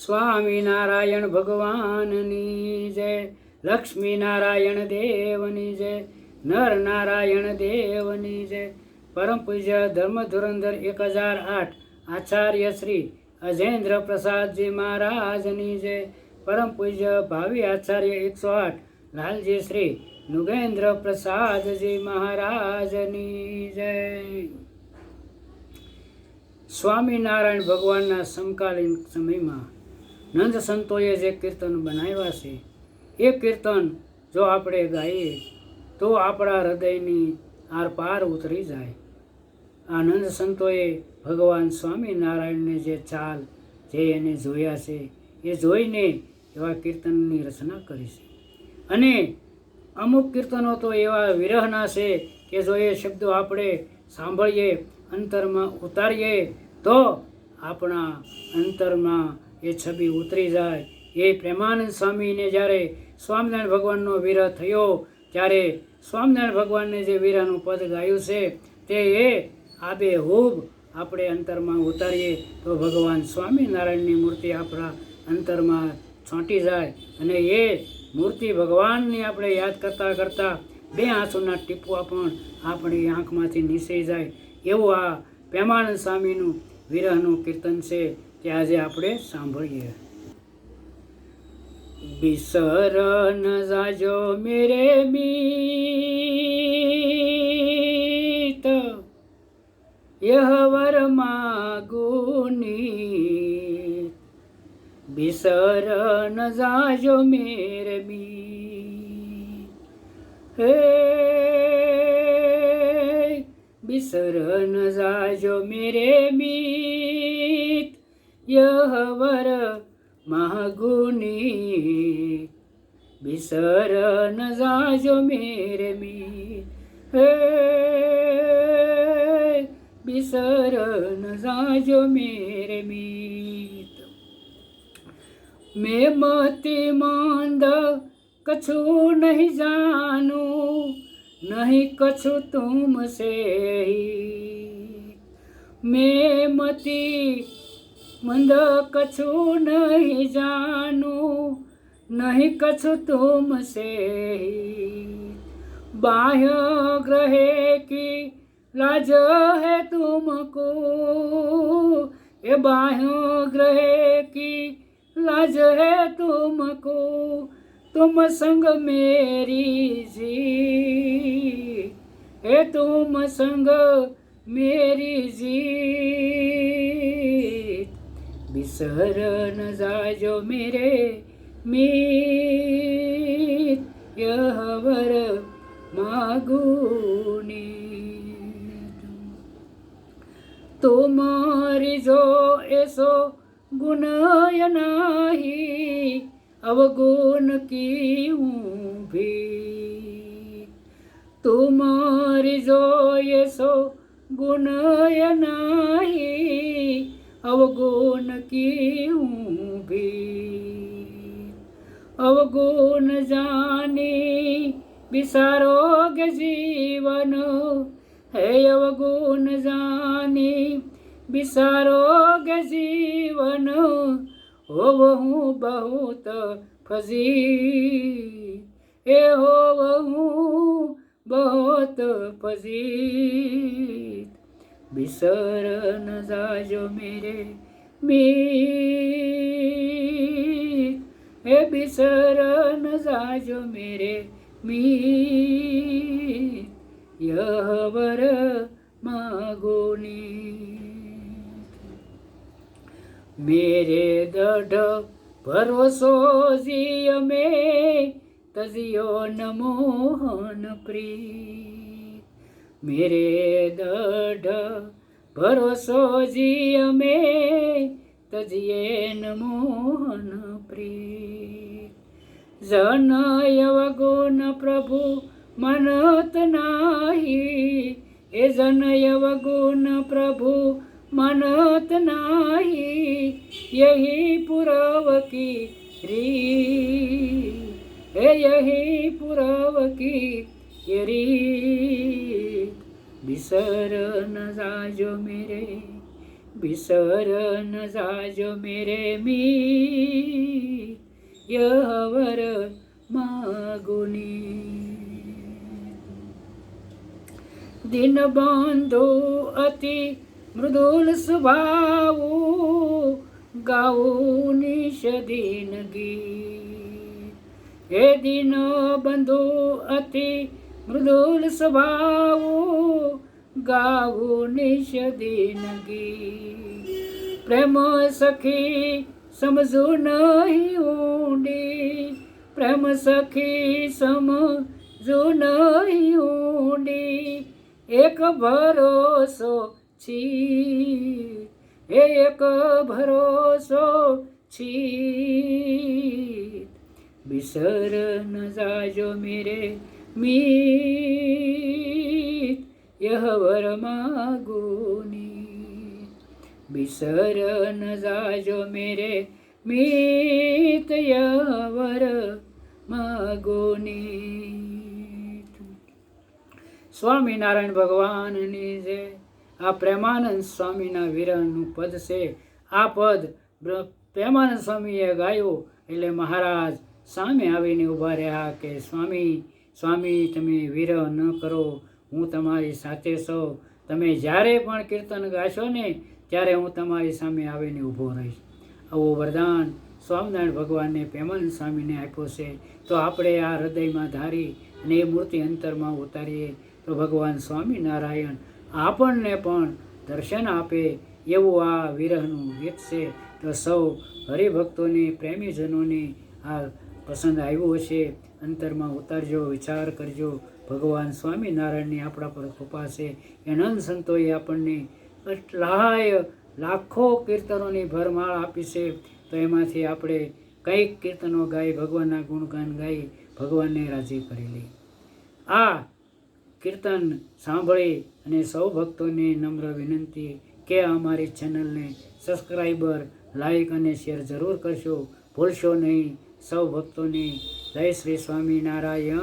સ્વામિનારાયણ ભગવાનની જય લક્ષ્મી નારાયણ દેવની જય નર નારાયણ દેવની જય. પરમ પૂજ્ય ધર્મ ધુરંધર એક હજાર આઠ આચાર્ય શ્રી અજેન્દ્ર પ્રસાદજી મહારાજની જય. પરમ પૂજ્ય ભાવિ આચાર્ય એકસો આઠ લાલજી શ્રી નુગેન્દ્ર પ્રસાદજી મહારાજની જય. સ્વામિનારાયણ ભગવાનના સમકાલીન સમયમાં નંદ સંતોએ જે કીર્તન બનાવ્યા છે, એ કીર્તન જો આપણે ગાઈએ, તો આપણા હૃદયની આર પાર ઉતરી જાય. આ નંદ સંતોએ ભગવાન સ્વામિનારાયણને જે ચાલ જે એને જોયા છે, એ જોઈને એવા કીર્તનની રચના કરી છે. અને અમુક કીર્તનો તો એવા વિરહના છે કે જો એ શબ્દો આપણે સાંભળીએ, અંતરમાં ઉતારીએ, તો આપણા અંતરમાં એ છબી ઉતરી જાય. એ પ્રેમાનંદ સ્વામીને જ્યારે સ્વામિનારાયણ ભગવાનનો વિરહ થયો, ત્યારે સ્વામિનારાયણ ભગવાનને જે વીરાનું પદ ગાયું છે, તે એ આબે હૂબ આપણે અંતરમાં ઉતારીએ તો ભગવાન સ્વામિનારાયણની મૂર્તિ આપણા અંતરમાં છોંટી જાય અને એ મૂર્તિ ભગવાનની આપણે યાદ કરતાં કરતાં બે આંસુના ટીપવા પણ આપણી આંખમાંથી નીસરી જાય. એવું આ પ્રેમાનંદ સ્વામીનું વિરહનું કીર્તન છે. તે આજે આપણે સાંભળીએ. બિસરન જાજો મેરે મીત, યહ વરમાં ગુની બિસરન જાજો મેરે મી હે બિસરન જાજો મેરે મી યહ વર મહાગુની બિસર ન જાજો મેરે મી. હે, બિસર ન જાજો મેરે મીત. મેં મતી મંદ કછું નહીં જાનું, નહીં કછું તુમસે મેં મતી मंद कछु नहीं जानू, नहीं कछु तुम से बाह्य ग्रह की लाज है तुमको, ये बाह्य ग्रह की लाज है तुमको, तुम संग मेरी जी हे तुम संग मेरी जी बिसर न जाजो मेरे मीत यह वर मागुनी तुम्हारी जो ऐसो गुणय नाही अवगुण की हूँ भी तुम्हारी जो ऐसो गुणय नाही અવગોન કેવું ભી? અવગોન જાને બિસારો જીવન? હે અવગુણ જાને બિસારો જીવન? હોવ હું બહુત ફઝી. એ હોવ હું બહુત ફઝી. बिसर न जाजो मेरे मीत हे बिसर न जाजो मेरे मीत यह वर मागोनी मेरे दढ़ भरोसो जिय में तजियो न मोहन મેરે દઢ ભરોસો જી અમે તજિયે નમોહન પ્રી જનયવ ગુણ પ્રભુ મનત નાહી, એ જનયવ ગુણ પ્રભુ મનત નાહી, યહી પુરવકી રી હે યહી પુરવકી રી बिसर न जाजो मेरे बिसर न जाजो मेरे मी यवर मागुनी दिन बांधो अति मृदुल स्वभावो गाओ निषदीन गीत हे दिन बंधो अति मृदुल स्वभावो ગાવું નિષદીન ગીત. પ્રેમ સખી સમજો નહીં ઊંડી. પ્રેમ સખી સમજો નહીં ઊંડી. એક ભરોસો છી હે એક ભરોસો છી બિસર ન જાજો મેરે મીત मागुनी बिसर न जाजो જાજો મેરે यह वर मागुनी સ્વામિનારાયણ ભગવાનની જે આ પ્રેમાનંદ સ્વામીના વિરહનું પદ છે આ પદ પ્રેમાનંદ સ્વામીએ ગાયું, એટલે મહારાજ સામે આવીને ઊભા રહ્યા કે, સ્વામી સ્વામી, તમે વિરહ ન કરો. હું તમારી સાથે સૌ, તમે જ્યારે પણ કીર્તન ગાશો ને, ત્યારે હું તમારી સામે આવીને ઊભો રહીશ. આવું વરદાન, સ્વામિનારાયણ ભગવાનને પ્રેમાનંદ સ્વામીને આપ્યો છે. તો આપણે આ હૃદયમાં ધારી અને એ મૂર્તિ અંતરમાં ઉતારીએ. તો ભગવાન સ્વામિનારાયણ આપણને પણ દર્શન આપે એવું આ વિરહનું ગીત છે. તો સૌ હરિભક્તોને, પ્રેમીજનોને આ પસંદ આવ્યું હશે અંતરમાં ઉતારજો, વિચાર કરજો. ભગવાન સ્વામિનારાયણની આપણા પર કૃપા છે. એનંદ સંતોએ આપણને કેટલાય લાખો કીર્તનોની ભરમાળ આપી છે. તો એમાંથી આપણે કંઈક કીર્તનો ગાઈ, ભગવાનના ગુણગાન ગાઈ, ભગવાનને રાજી કરી લઈ આ કીર્તન સાંભળી અને સૌ ભક્તોને નમ્ર વિનંતી કે અમારી ચેનલને સબસ્ક્રાઈબર લાઈક અને શેર જરૂર કરશો. ભૂલશો નહીં. સૌ ભક્તોને જય શ્રી સ્વામિનારાયણ.